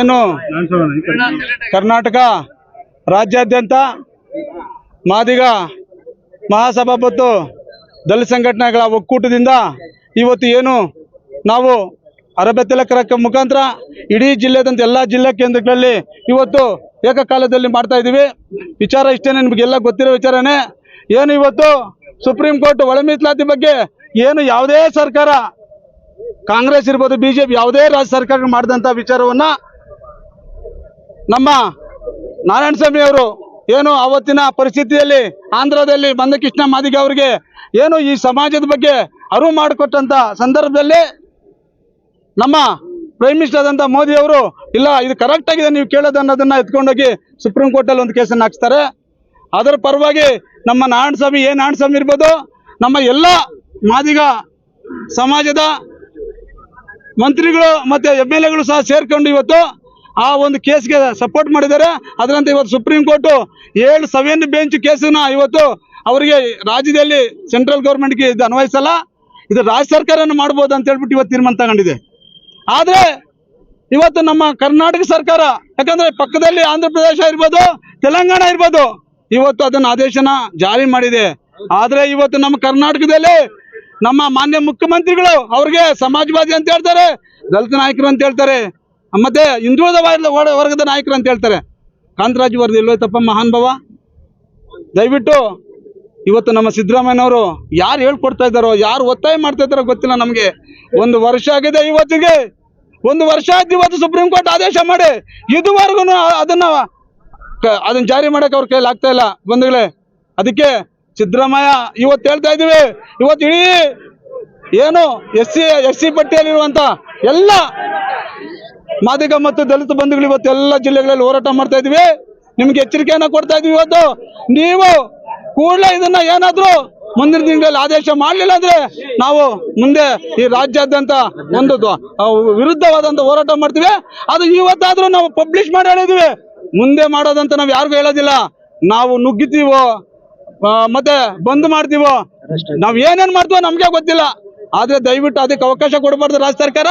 ಏನು? ಕರ್ನಾಟಕ ರಾಜ್ಯಾದ್ಯಂತ ಮಾದಿಗ ಮಹಾಸಭಾ ಮತ್ತು ದಲಿತ ಸಂಘಟನೆಗಳ ಒಕ್ಕೂಟದಿಂದ ಇವತ್ತು ಏನು ನಾವು ಅರಬೆತ್ತಲಕರ ಮುಖಾಂತರ ಇಡೀ ಜಿಲ್ಲೆದಂತ ಎಲ್ಲ ಜಿಲ್ಲಾ ಕೇಂದ್ರಗಳಲ್ಲಿ ಇವತ್ತು ಏಕಕಾಲದಲ್ಲಿ ಮಾಡ್ತಾ ಇದ್ದೀವಿ. ವಿಚಾರ ಇಷ್ಟೇ ನಿಮಗೆಲ್ಲ ಗೊತ್ತಿರೋ ವಿಚಾರನೇ. ಏನು ಇವತ್ತು ಸುಪ್ರೀಂ ಕೋರ್ಟ್ ಒಳ ಬಗ್ಗೆ ಏನು ಯಾವುದೇ ಸರ್ಕಾರ ಕಾಂಗ್ರೆಸ್ ಇರ್ಬೋದು, ಬಿಜೆಪಿ ಯಾವುದೇ ರಾಜ್ಯ ಸರ್ಕಾರ ಮಾಡಿದಂಥ ವಿಚಾರವನ್ನ ನಮ್ಮ ನಾರಾಯಣ ಸ್ವಾಮಿ ಅವರು ಏನು ಅವತ್ತಿನ ಪರಿಸ್ಥಿತಿಯಲ್ಲಿ ಆಂಧ್ರದಲ್ಲಿ ಮಂದಕೃಷ್ಣ ಮಾದಿಗ ಅವರಿಗೆ ಏನು ಈ ಸಮಾಜದ ಬಗ್ಗೆ ಅರಿವು ಮಾಡಿಕೊಟ್ಟಂತ ಸಂದರ್ಭದಲ್ಲಿ ನಮ್ಮ ಪ್ರೈಮ್ ಮಿನಿಸ್ಟರ್ ಆದಂಥ ಮೋದಿ ಅವರು, ಇಲ್ಲ, ಇದು ಕರೆಕ್ಟ್ ಆಗಿದೆ, ನೀವು ಕೇಳೋದು ಅನ್ನೋದನ್ನ ಎತ್ಕೊಂಡೋಗಿ ಸುಪ್ರೀಂ ಕೋರ್ಟಲ್ಲಿ ಒಂದು ಕೇಸನ್ನು ಹಾಕ್ಸ್ತಾರೆ. ಅದರ ಪರವಾಗಿ ನಮ್ಮ ನಾರಾಯಣ ಸ್ವಾಮಿ ಏ ನಾರಾಯಣ ಸ್ವಾಮಿ ಇರ್ಬೋದು? ನಮ್ಮ ಎಲ್ಲ ಮಾದಿಗ ಸಮಾಜದ ಮಂತ್ರಿಗಳು ಮತ್ತೆ ಎಂ ಎಲ್ ಎಗಳು ಸಹ ಸೇರ್ಕೊಂಡು ಇವತ್ತು ಆ ಒಂದು ಕೇಸ್ಗೆ ಸಪೋರ್ಟ್ ಮಾಡಿದ್ದಾರೆ. ಅದರಂತೆ ಇವತ್ತು ಸುಪ್ರೀಂ ಕೋರ್ಟು ಏಳು ಸೆವೆನ್ ಬೆಂಚ್ ಕೇಸನ್ನ ಇವತ್ತು ಅವರಿಗೆ ರಾಜ್ಯದಲ್ಲಿ ಸೆಂಟ್ರಲ್ ಗೌರ್ಮೆಂಟ್ಗೆ ಇದು ಅನ್ವಯಿಸಲ್ಲ. ಇದು ರಾಜ್ಯ ಸರ್ಕಾರನ ಮಾಡ್ಬೋದು ಅಂತ ಹೇಳ್ಬಿಟ್ಟು ಇವತ್ತು ತೀರ್ಮಾನ ತಗೊಂಡಿದೆ. ಆದರೆ ಇವತ್ತು ನಮ್ಮ ಕರ್ನಾಟಕ ಸರ್ಕಾರ, ಯಾಕಂದ್ರೆ ಪಕ್ಕದಲ್ಲಿ ಆಂಧ್ರ ಪ್ರದೇಶ ಇರ್ಬೋದು, ತೆಲಂಗಾಣ ಇರ್ಬೋದು, ಇವತ್ತು ಅದನ್ನ ಆದೇಶನ ಜಾರಿ ಮಾಡಿದೆ. ಆದರೆ ಇವತ್ತು ನಮ್ಮ ಕರ್ನಾಟಕದಲ್ಲಿ ನಮ್ಮ ಮಾನ್ಯ ಮುಖ್ಯಮಂತ್ರಿಗಳು ಅವ್ರಿಗೆ ಸಮಾಜವಾದಿ ಅಂತ ಹೇಳ್ತಾರೆ, ದಲಿತ ನಾಯಕರು ಅಂತ ಹೇಳ್ತಾರೆ. ಮತ್ತೆ ಹಿಂದುಳಿದ ವರ್ಗ- ವರ್ಗ- ವರ್ಗದ ನಾಯಕರು ಅಂತ ಹೇಳ್ತಾರೆ. ಕಾಂತರಾಜ್ ವರದಿ ಇಲ್ವೇ ಮಹಾನ್ ಭಾವ. ದಯವಿಟ್ಟು ಇವತ್ತು ನಮ್ಮ ಸಿದ್ದರಾಮಯ್ಯನವರು ಯಾರು ಹೇಳ್ಕೊಡ್ತಾ ಇದ್ದಾರೋ, ಯಾರು ಒತ್ತಾಯ ಮಾಡ್ತಾ ಇದ್ದಾರೋ ಗೊತ್ತಿಲ್ಲ ನಮಗೆ. ಒಂದು ವರ್ಷ ಆಗಿದೆ ಇವತ್ತಿಗೆ. ಒಂದು ವರ್ಷ ಆಯ್ತು ಇವತ್ತು ಸುಪ್ರೀಂ ಕೋರ್ಟ್ ಆದೇಶ ಮಾಡಿ. ಇದುವರೆಗೂ ಅದನ್ನು ಅದನ್ನು ಅದನ್ನ ಜಾರಿ ಮಾಡಕ್ಕೆ ಅವ್ರ ಕೈಲಿ ಆಗ್ತಾ ಇಲ್ಲ. ಬಂಧುಗಳೇ, ಅದಕ್ಕೆ ಸಿದ್ದರಾಮಯ್ಯ ಇವತ್ತು ಹೇಳ್ತಾ ಇದ್ದೀವಿ. ಇವತ್ತು ಇಡೀ ಏನು ಎಸ್ ಸಿ ಎಸ್ ಸಿ ಪಟ್ಟಿಯಲ್ಲಿರುವಂಥ ಎಲ್ಲ ಮಾದಿಗ ಮತ್ತು ದಲಿತ ಬಂಧುಗಳು ಇವತ್ತು ಎಲ್ಲ ಜಿಲ್ಲೆಗಳಲ್ಲಿ ಹೋರಾಟ ಮಾಡ್ತಾ ಇದೀವಿ. ನಿಮ್ಗೆ ಎಚ್ಚರಿಕೆಯನ್ನ ಕೊಡ್ತಾ ಇದೀವಿ ಇವತ್ತು. ನೀವು ಕೂಡಲೇ ಇದನ್ನ ಏನಾದ್ರು ಮುಂದಿನ ತಿಂಗಳಲ್ಲಿ ಆದೇಶ ಮಾಡಲಿಲ್ಲ ಅಂದ್ರೆ ನಾವು ಮುಂದೆ ಈ ರಾಜ್ಯಾದ್ಯಂತ ಒಂದು ವಿರುದ್ಧವಾದಂತ ಹೋರಾಟ ಮಾಡ್ತೀವಿ. ಅದು ಇವತ್ತಾದ್ರೂ ನಾವು ಪಬ್ಲಿಷ್ ಮಾಡಿ ಹೇಳಿದ್ವಿ. ಮುಂದೆ ಮಾಡೋದಂತ ನಾವು ಯಾರಿಗೂ ಹೇಳೋದಿಲ್ಲ. ನಾವು ನುಗ್ಗಿತೀವೋ ಮತ್ತೆ ಬಂದ್ ಮಾಡ್ತೀವೋ ನಾವ್ ಏನೇನ್ ಮಾಡ್ತೀವೋ ನಮ್ಗೆ ಗೊತ್ತಿಲ್ಲ. ಆದ್ರೆ ದಯವಿಟ್ಟು ಅದಕ್ಕೆ ಅವಕಾಶ ಕೊಡಬಾರ್ದು ರಾಜ್ಯ ಸರ್ಕಾರ.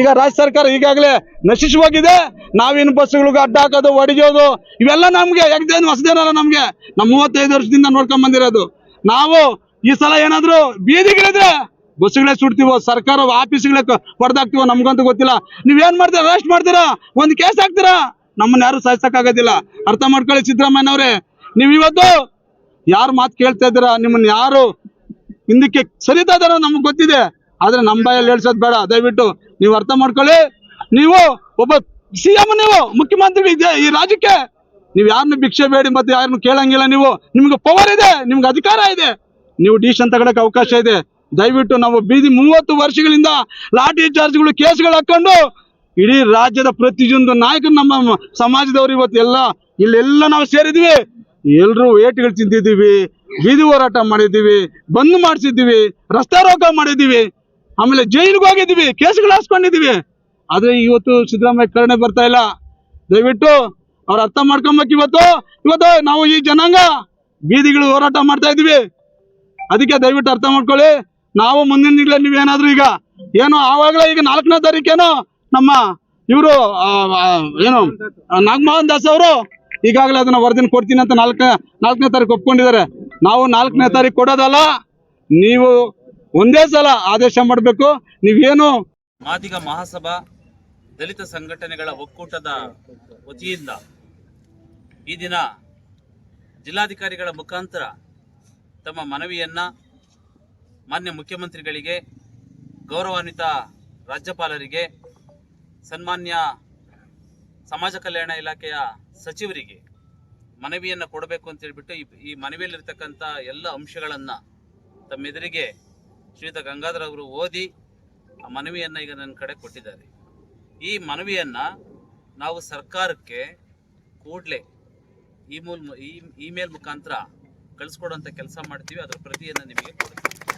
ಈಗ ರಾಜ್ಯ ಸರ್ಕಾರ ಈಗಾಗಲೇ ನಶಿಸಿ ಹೋಗಿದೆ ನಾವಿನ್ ಬಸ್ಗಳಿಗೆ ಅಡ್ಡ ಹಾಕೋದು, ಹೊಡಿಯೋದು, ಇವೆಲ್ಲ ನಮ್ಗೆ ಯಾಕಂದ್ರೆ ಹೊಸದೇನಲ್ಲ ನಮ್ಗೆ. ನಮ್ಮ ಮೂವತ್ತೈದು ವರ್ಷದಿಂದ ನೋಡ್ಕೊಂಡ್ ಬಂದಿರೋದು. ನಾವು ಈ ಸಲ ಏನಾದ್ರು ಬೀದಿಗಿಳಿದ್ರೆ ಬಸ್ಗಳೇ ಸುಡ್ತೀವೋ ಸರ್ಕಾರ ಆಫೀಸ್ಗಳೇ ಹೊಡೆದಾಕ್ತಿವೋ ನಮ್ಗಂತೂ ಗೊತ್ತಿಲ್ಲ. ನೀವೇನ್ ಮಾಡ್ತೀರಾ ಅರೆಸ್ಟ್ ಮಾಡ್ತೀರಾ, ಒಂದು ಕೇಸ್ ಹಾಕ್ತೀರಾ? ನಮ್ಮನ್ನ ಯಾರು ಸಾಯಿಸಕ್ಕಾಗೋದಿಲ್ಲ. ಅರ್ಥ ಮಾಡ್ಕೊಳ್ಳಿ ಸಿದ್ದರಾಮಯ್ಯನವ್ರೆ. ನೀವು ಇವತ್ತು ಯಾರು ಮಾತು ಕೇಳ್ತಾ ಇದ್ದೀರಾ? ನಿಮ್ಮನ್ನ ಯಾರು ಹಿಂದಕ್ಕೆ ಸರಿತಾ ನಮ್ಗೆ ಗೊತ್ತಿದೆ. ಆದ್ರೆ ನಮ್ಮ ಬಾಯಲ್ಲಿ ಹೇಳ್ಸೋದು ಬೇಡ. ದಯವಿಟ್ಟು ನೀವು ಅರ್ಥ ಮಾಡ್ಕೊಳ್ಳಿ. ನೀವು ಒಬ್ಬ ಸಿ ಎಂ ನೀವು, ಮುಖ್ಯಮಂತ್ರಿ ಈ ರಾಜ್ಯಕ್ಕೆ. ನೀವು ಯಾರನ್ನು ಭಿಕ್ಷೆ ಬೇಡಿ ಮತ್ತೆ ಯಾರನ್ನು ಕೇಳಂಗಿಲ್ಲ ನೀವು. ನಿಮ್ಗೆ ಪವರ್ ಇದೆ, ನಿಮ್ಗೆ ಅಧಿಕಾರ ಇದೆ. ನೀವು ಡಿಸಿಷನ್ ತಗೊಳಕ್ಕೆ ಅವಕಾಶ ಇದೆ. ದಯವಿಟ್ಟು ನಾವು ಬೀದಿ ಮೂವತ್ತು ವರ್ಷಗಳಿಂದ ಲಾಠಿ ಚಾರ್ಜ್ಗಳು ಕೇಸ್ಗಳು ಹಾಕೊಂಡು ಇಡೀ ರಾಜ್ಯದ ಪ್ರತಿಯೊಂದು ನಾಯಕರು ನಮ್ಮ ಸಮಾಜದವರು ಇವತ್ತು ಎಲ್ಲ, ಇಲ್ಲೆಲ್ಲ ನಾವು ಸೇರಿದ್ವಿ. ಎಲ್ಲರೂ ಏಟ್ಗಳು ತಿಂತಿದ್ದೀವಿ ಬೀದಿ ಹೋರಾಟ ಮಾಡಿದ್ದೀವಿ, ಬಂದ್ ಮಾಡಿಸಿದ್ದೀವಿ, ರಸ್ತೆ ರೋಗ ಮಾಡಿದ್ದೀವಿ, ಆಮೇಲೆ ಜೈಲಿಗೆ ಹೋಗಿದ್ದೀವಿ, ಕೇಸ್ಗಳು ಹಾಸ್ಕೊಂಡಿದ್ದೀವಿ. ಆದ್ರೆ ಇವತ್ತು ಸಿದ್ದರಾಮಯ್ಯ ಕರುಣೆ ಬರ್ತಾ ಇಲ್ಲ. ದಯವಿಟ್ಟು ಅವ್ರ ಅರ್ಥ ಮಾಡ್ಕೊಂಬೇಕು ಇವತ್ತು. ಇವತ್ತು ನಾವು ಈ ಜನಾಂಗ ಬೀದಿಗಳು ಹೋರಾಟ ಮಾಡ್ತಾ ಇದೀವಿ ಅದಕ್ಕೆ ದಯವಿಟ್ಟು ಅರ್ಥ ಮಾಡ್ಕೊಳ್ಳಿ. ನಾವು ಮುಂದಿನ ತಿಂಗಳ ನೀವೇನಾದ್ರೂ ಈಗ ಏನು ಆವಾಗಲೇ ಈಗ ನಾಲ್ಕನೇ ತಾರೀಕೇನೋ ನಮ್ಮ ಇವರು ಏನು, ನಾಗಮೋಹನ್ ದಾಸ್ ಅವರು ಈಗಾಗಲೇ ಅದನ್ನ ವರದಿನ ಕೊಡ್ತೀನಿ ಅಂತ ನಾಲ್ಕ, ನಾಲ್ಕನೇ ತಾರೀಕು ಒಪ್ಕೊಂಡಿದ್ದಾರೆ. ನಾವು ನಾಲ್ಕನೇ ತಾರೀಕು ಕೊಡೋದಲ್ಲ, ನೀವು ಒಂದೇ ಸಲ ಆದೇಶ ಮಾಡಬೇಕು. ನೀವೇನು ಮಾದಿಗ ಮಹಾಸಭಾ ದಲಿತ ಸಂಘಟನೆಗಳ ಒಕ್ಕೂಟದ ವತಿಯಿಂದ ಈ ದಿನ ಜಿಲ್ಲಾಧಿಕಾರಿಗಳ ಮುಖಾಂತರ ತಮ್ಮ ಮನವಿಯನ್ನ ಮಾನ್ಯ ಮುಖ್ಯಮಂತ್ರಿಗಳಿಗೆ, ಗೌರವಾನ್ವಿತ ರಾಜ್ಯಪಾಲರಿಗೆ, ಸನ್ಮಾನ್ಯ ಸಮಾಜ ಕಲ್ಯಾಣ ಇಲಾಖೆಯ ಸಚಿವರಿಗೆ ಮನವಿಯನ್ನು ಕೊಡಬೇಕು ಅಂತ ಹೇಳ್ಬಿಟ್ಟು ಈ ಮನವಿಯಲ್ಲಿರ್ತಕ್ಕಂಥ ಎಲ್ಲ ಅಂಶಗಳನ್ನು ತಮ್ಮೆದುರಿಗೆ ಶ್ರೀಯುತ ಗಂಗಾಧರ್ ಅವರು ಓದಿ ಆ ಮನವಿಯನ್ನು ಈಗ ನನ್ನ ಕಡೆ ಕೊಟ್ಟಿದ್ದಾರೆ. ಈ ಮನವಿಯನ್ನು ನಾವು ಸರ್ಕಾರಕ್ಕೆ ಕೂಡಲೇ ಈ ಮೂಲ ಇಮೇಲ್ ಮುಖಾಂತರ ಕಳಿಸ್ಕೊಡುವಂಥ ಕೆಲಸ ಮಾಡ್ತೀವಿ, ಅದರ ಪ್ರತಿಯನ್ನು ನಿಮಗೆ ಕೊಡ್ತೀವಿ.